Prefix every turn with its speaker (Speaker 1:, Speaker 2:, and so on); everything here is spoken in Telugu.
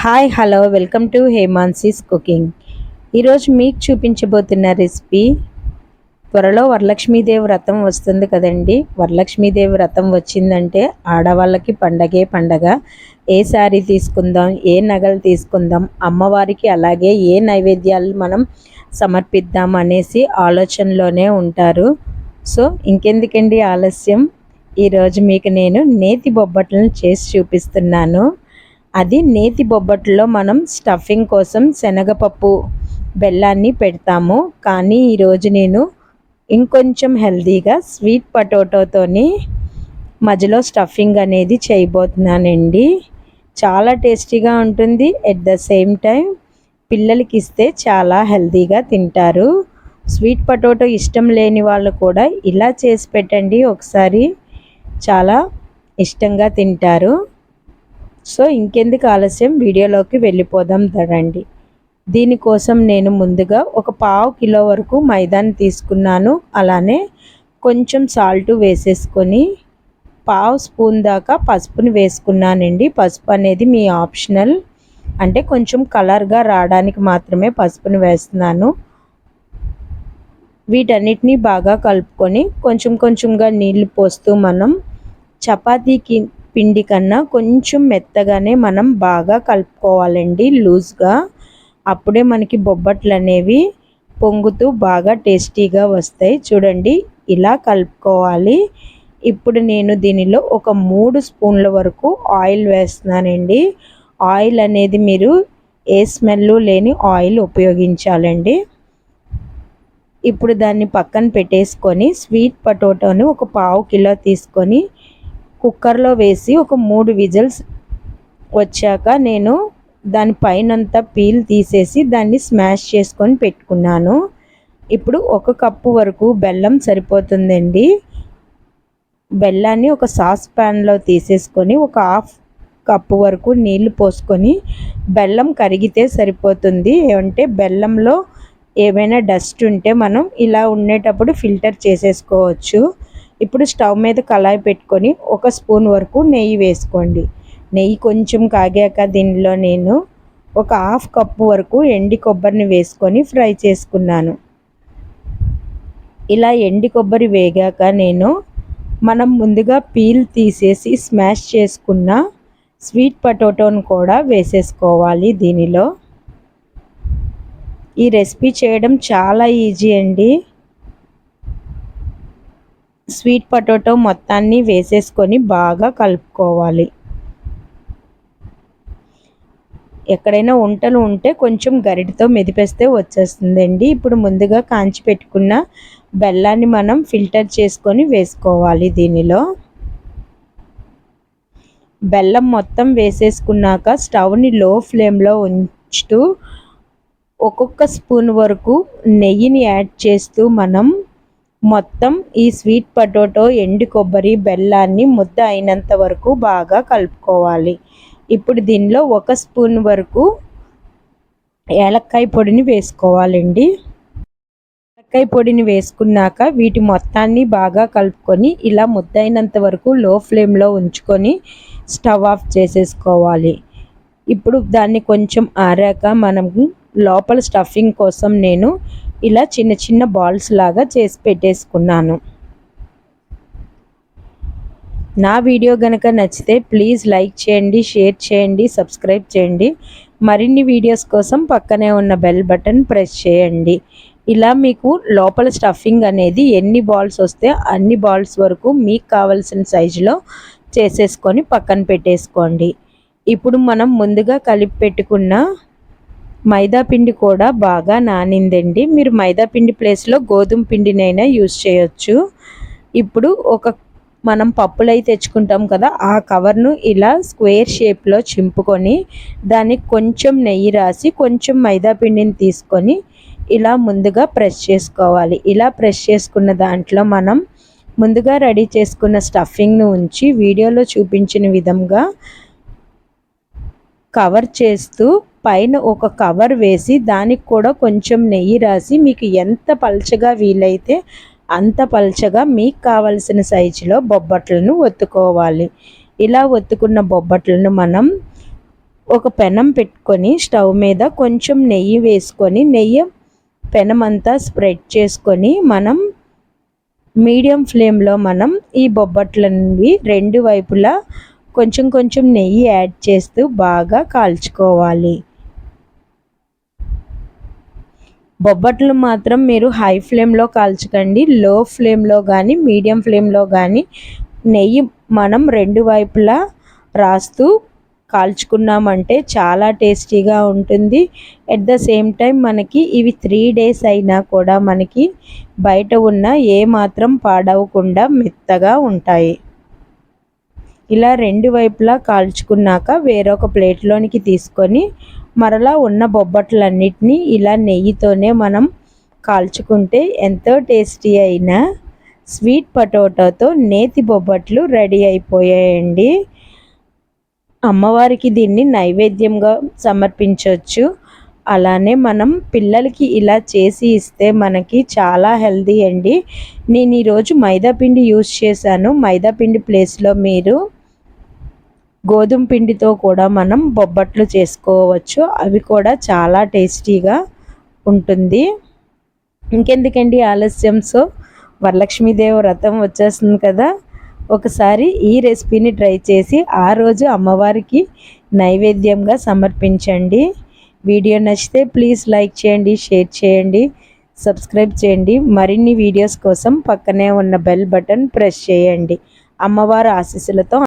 Speaker 1: Hi hello welcome to Hemansi's cooking. ఈరోజు మీకు చూపించబోతున్న రెసిపీ త్వరలో వరలక్ష్మీదేవి వ్రతం వస్తుంది కదండి. వరలక్ష్మీదేవి వ్రతం వచ్చిందంటే ఆడవాళ్ళకి పండగే పండగ. ఏ శారీ తీసుకుందాం ఏ నగలు తీసుకుందాం అమ్మవారికి అలాగే ఏ నైవేద్యాలు మనం సమర్పిద్దాం అనేసి ఆలోచనలోనే ఉంటారు. సో ఇంకెందుకండి ఆలస్యం? ఈరోజు మీకు నేను నేతి బొబ్బట్లను చేసి చూపిస్తున్నాను. అది నేతి బొబ్బట్లో మనం స్టఫింగ్ కోసం శనగపప్పు బెల్లాన్ని పెడతాము. కానీ ఈరోజు నేను ఇంకొంచెం హెల్తీగా స్వీట్ పొటాటోతోని మధ్యలో స్టఫింగ్ అనేది చేయబోతున్నానండి. చాలా టేస్టీగా ఉంటుంది. ఎట్ ద సేమ్ టైం పిల్లలకి ఇస్తే చాలా హెల్దీగా తింటారు. స్వీట్ పొటాటో ఇష్టం లేని వాళ్ళు కూడా ఇలా చేసి పెట్టండి. ఒకసారి చాలా ఇష్టంగా తింటారు. సో ఇంకెందుకు ఆలస్యం? వీడియోలోకి వెళ్ళిపోదాం రండి. దీనికోసం నేను ముందుగా ఒక పావు కిలో వరకు మైదాని తీసుకున్నాను. అలానే కొంచెం సాల్ట్ వేసేసుకొని పావు స్పూన్ దాకా పసుపుని వేసుకున్నానండి. పసుపు అనేది మీ ఆప్షనల్. అంటే కొంచెం కలర్గా రావడానికి మాత్రమే పసుపుని వేస్తున్నాను. వీటన్నిటినీ బాగా కలుపుకొని కొంచెం కొంచెంగా నీళ్ళు పోస్తూ మనం చపాతీకి పిండి కన్నా కొంచెం మెత్తగానే మనం బాగా కలుపుకోవాలండి లూజ్గా. అప్పుడే మనకి బొబ్బట్లు అనేవి పొంగుతూ బాగా టేస్టీగా వస్తాయి. చూడండి ఇలా కలుపుకోవాలి. ఇప్పుడు నేను దీనిలో ఒక మూడు స్పూన్ల వరకు ఆయిల్ వేస్తున్నానండి. ఆయిల్ అనేది మీరు ఏ స్మెల్ లేని ఆయిల్ ఉపయోగించాలండి. ఇప్పుడు దాన్ని పక్కన పెట్టేసుకొని స్వీట్ పొటాటోని ఒక పావు కిలో తీసుకొని కుక్కర్లో వేసి ఒక మూడు విజిల్స్ వచ్చాక నేను దాని పైనంతా పీల్ తీసేసి దాన్ని స్మాష్ చేసుకొని పెట్టుకున్నాను. ఇప్పుడు ఒక కప్పు వరకు బెల్లం సరిపోతుందండి. బెల్లాన్ని ఒక సాస్ ప్యాన్లో తీసేసుకొని ఒక హాఫ్ కప్పు వరకు నీళ్ళు పోసుకొని బెల్లం కరిగితే సరిపోతుంది. అంటే బెల్లంలో ఏమైనా డస్ట్ ఉంటే మనం ఇలా ఉండేటప్పుడు ఫిల్టర్ చేసేసుకోవచ్చు. ఇప్పుడు స్టవ్ మీద కళాయి పెట్టుకొని ఒక స్పూన్ వరకు నెయ్యి వేసుకోండి. నెయ్యి కొంచెం కాగాక దీనిలో నేను ఒక హాఫ్ కప్పు వరకు ఎండి కొబ్బరిని వేసుకొని ఫ్రై చేసుకున్నాను. ఇలా ఎండి కొబ్బరి వేగాక నేను మనం ముందుగా పీల్ తీసేసి స్మాష్ చేసుకున్న స్వీట్ పొటాటోను కూడా వేసేసుకోవాలి దీనిలో. ఈ రెసిపీ చేయడం చాలా ఈజీ అండి. స్వీట్ పొటాటో మొత్తాన్ని వేసేసుకొని బాగా కలుపుకోవాలి. ఎక్కడైనా వంటలు ఉంటే కొంచెం గరిటితో మెదిపేస్తే వచ్చేస్తుందండి. ఇప్పుడు ముందుగా కాంచి పెట్టుకున్న బెల్లాన్ని మనం ఫిల్టర్ చేసుకొని వేసుకోవాలి దీనిలో. బెల్లం మొత్తం వేసేసుకున్నాక స్టవ్ని లో ఫ్లేమ్లో ఉంచుతూ ఒక్కొక్క స్పూన్ వరకు నెయ్యిని యాడ్ చేస్తూ మనం మొత్తం ఈ స్వీట్ పొటాటో ఎండు కొబ్బరి బెల్లాన్ని ముద్ద అయినంత వరకు బాగా కలుపుకోవాలి. ఇప్పుడు దీనిలో ఒక స్పూన్ వరకు ఏలక్కాయ పొడిని వేసుకోవాలండి. ఏలక్కాయ పొడిని వేసుకున్నాక వీటి మొత్తాన్ని బాగా కలుపుకొని ఇలా ముద్దైనంత వరకు లో ఫ్లేమ్లో ఉంచుకొని స్టవ్ ఆఫ్ చేసేసుకోవాలి. ఇప్పుడు దాన్ని కొంచెం ఆరాక మనం లోపల స్టఫింగ్ కోసం నేను ఇలా చిన్న చిన్న బాల్స్ లాగా చేసి పెట్టేసుకున్నాను. నా వీడియో కనుక నచ్చితే ప్లీజ్ లైక్ చేయండి షేర్ చేయండి సబ్స్క్రైబ్ చేయండి. మరిన్ని వీడియోస్ కోసం పక్కనే ఉన్న బెల్ బటన్ ప్రెస్ చేయండి. ఇలా మీకు లోపల స్టఫింగ్ అనేది ఎన్ని బాల్స్ వస్తే అన్ని బాల్స్ వరకు మీకు కావలసిన సైజులో చేసేసుకొని పక్కన పెట్టేసుకోండి. ఇప్పుడు మనం ముందుగా కలిపి పెట్టుకున్న మైదా పిండి కూడా బాగా నానిందండి. మీరు మైదా పిండి ప్లేస్లో గోధుమ పిండినైనా యూజ్ చేయొచ్చు. ఇప్పుడు ఒక మనం పప్పులు అయితే తెచ్చుకుంటాం కదా ఆ కవర్ను ఇలా స్క్వేర్ షేప్లో చింపుకొని దానికి కొంచెం నెయ్యి రాసి కొంచెం మైదా పిండిని తీసుకొని ఇలా ముందుగా ప్రెస్ చేసుకోవాలి. ఇలా ప్రెస్ చేసుకున్న దాంట్లో మనం ముందుగా రెడీ చేసుకున్న స్టఫింగ్ను ఉంచి వీడియోలో చూపించిన విధంగా కవర్ చేస్తూ పైన ఒక కవర్ వేసి దానికి కూడా కొంచెం నెయ్యి రాసి మీకు ఎంత పల్చగా వీలైతే అంత పల్చగా మీకు కావలసిన సైజులో బొబ్బట్లను ఒత్తుకోవాలి. ఇలా ఒత్తుకున్న బొబ్బట్లను మనం ఒక పెనం పెట్టుకొని స్టవ్ మీద కొంచెం నెయ్యి వేసుకొని నెయ్యి పెనం అంతా స్ప్రెడ్ చేసుకొని మనం మీడియం ఫ్లేమ్లో మనం ఈ బొబ్బట్లవి రెండు వైపులా కొంచెం కొంచెం నెయ్యి యాడ్ చేస్తూ బాగా కాల్చుకోవాలి. బొబ్బట్లు మాత్రం మీరు హై ఫ్లేమ్లో కాల్చకండి లో ఫ్లేమ్లో కానీ మీడియం ఫ్లేమ్లో కానీ నెయ్యి మనం రెండు వైపులా రాస్తూ కాల్చుకున్నామంటే చాలా టేస్టీగా ఉంటుంది. ఎట్ ద సేమ్ టైం మనకి ఇవి త్రీ డేస్ అయినా కూడా మనకి బయట ఉన్న ఏ మాత్రం పాడవకుండా మెత్తగా ఉంటాయి. ఇలా రెండు వైపులా కాల్చుకున్నాక వేరొక ప్లేట్లోనికి తీసుకొని మరలా ఉన్న బొబ్బట్లన్నిటినీ ఇలా నెయ్యితోనే మనం కాల్చుకుంటే ఎంతో టేస్టీ అయిన స్వీట్ పటోటాతో నేతి బొబ్బట్లు రెడీ అయిపోయాయండి. అమ్మవారికి దీన్ని నైవేద్యంగా సమర్పించవచ్చు. అలానే మనం పిల్లలకి ఇలా చేసి ఇస్తే మనకి చాలా హెల్దీ అండి. నేను ఈరోజు మైదాపిండి యూస్ చేశాను. మైదాపిండి ప్లేస్లో మీరు గోధుమ పిండితో కూడా మనం బొబ్బట్లు చేసుకోవచ్చు. అవి కూడా చాలా టేస్టీగా ఉంటుంది. ఇంకెందుకండి ఆలస్యం? సో వరలక్ష్మీదేవి వ్రతం వచ్చేస్తుంది కదా. ఒకసారి ఈ రెసిపీని ట్రై చేసి ఆ రోజు అమ్మవారికి నైవేద్యంగా సమర్పించండి. వీడియో నచ్చితే ప్లీజ్ లైక్ చేయండి షేర్ చేయండి సబ్స్క్రైబ్ చేయండి. మరిన్ని వీడియోస్ కోసం పక్కనే ఉన్న బెల్ బటన్ ప్రెస్ చేయండి. అమ్మవారు ఆశీస్సులతో